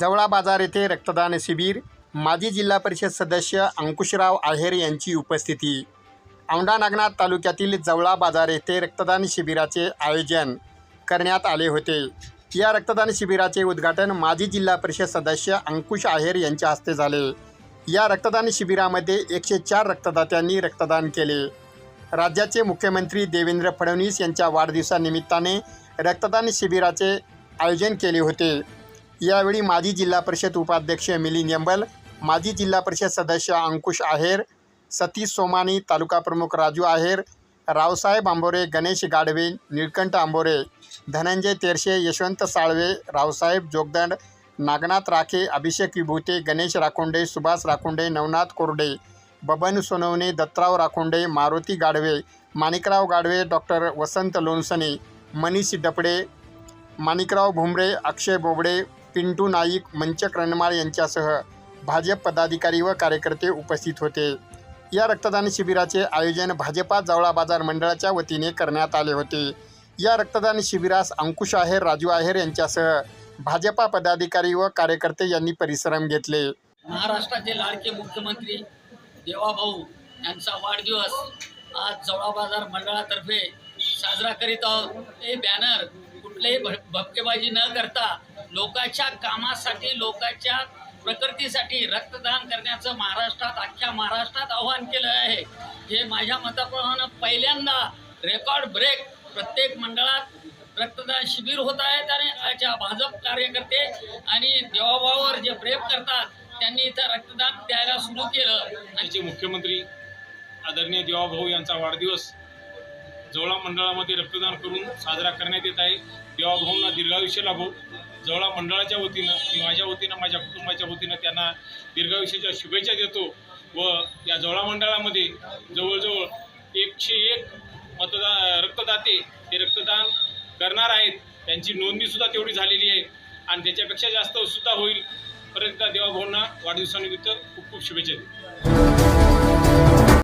जवळा बाजार येथे रक्तदान शिबिर माजी जिल्हा परिषद सदस्य अंकुशराव आहेर यांची उपस्थिती. औंढा नागनाथ तालुक्यातील जवळा बाजार येथे रक्तदान शिबिराचे आयोजन करण्यात आले होते. या रक्तदान शिबिराचे उद्घाटन माजी जिल्हा परिषद सदस्य अंकुश आहेर यांच्या हस्ते झाले. या रक्तदान शिबिरामध्ये एकशे चार रक्तदात्यांनी रक्तदान केले. राज्याचे मुख्यमंत्री देवेंद्र फडणवीस यांच्या वाढदिवसानिमित्ताने रक्तदान शिबिराचे आयोजन केले होते. यावेळी माजी जिल्हा परिषद उपाध्यक्ष मिलिंद यंबल माजी जिल्हा परिषद सदस्य अंकुश आहेर सतीश सोमानी तालुका प्रमुख राजू आहेर रावसाहेब आंबोरे गणेश गाडवे निळकंठ आंबोरे धनंजय तेरशे यशवंत साळवे रावसाहेब जोगदंड नागनाथ राखे अभिषेक विभूते गणेश राखोंडे सुभाष राखोंडे नवनाथ कोरडे बबन सोनवणे दत्तराव राखोंडे मारुती गाडवे माणिकराव गाडवे डॉक्टर वसंत लोणसने मनीष डपडे माणिकराव भुमरे अक्षय बोबडे पिंटू नाईक मंचक रणमाळ यांच्यासह भाजप पदाधिकारी व कार्यकर्ते उपस्थित होते. या रक्तदान शिबिराचे आयोजन भाजपा जवळा बाजार मंडळाच्या वतीने करण्यात आले होते. या रक्तदान शिबिरास अंकुश आहेर राजू आहेर यांच्यासह भाजपा पदाधिकारी व कार्यकर्ते यांनी परिश्रम घेतले. महाराष्ट्राचे लाडके मुख्यमंत्री देवाभाऊ यांचा वाढदिवस आज जवळा बाजार मंडळातर्फे साजरा करीत आहोत. हे बॅनर कुठलेही भ- भपकेबाजी न करता लोकांच्या कामासाठी लोकांच्या प्रकृतीसाठी रक्तदान करण्याचं महाराष्ट्रात अख्ख्या महाराष्ट्रात आव्हान केलं आहे. हे माझ्या मताप्रमाणे पहिल्यांदा रेकॉर्ड ब्रेक प्रत्येक मंडळात रक्तदान शिबिर होत आहेत आणि याच्या भाजप कार्यकर्ते आणि देवाभावावर जे प्रेम करतात त्यांनी इथं रक्तदान द्यायला सुरू केलं. आणि मुख्यमंत्री आदरणीय देवाभाऊ यांचा वाढदिवस जवळा मंडळामध्ये रक्तदान करून साजरा करण्यात येत आहे. देवाभाऊंना दीर्घायुष्य लाभो. जवळा मंडळाच्या वतीनं मी माझ्या वतीनं माझ्या कुटुंबाच्या वतीनं त्यांना दीर्घायुष्याच्या शुभेच्छा देतो व या जवळा मंडळामध्ये जवळजवळ एकशे एक मतदा रक्तदाते हे रक्तदान करणार आहेत. त्यांची नोंदणीसुद्धा तेवढी झालेली आहे आणि त्याच्यापेक्षा जास्त सुद्धा होईल. परत एकदा देवाभाऊंना वाढदिवसानिमित्त खूप खूप शुभेच्छा देतो.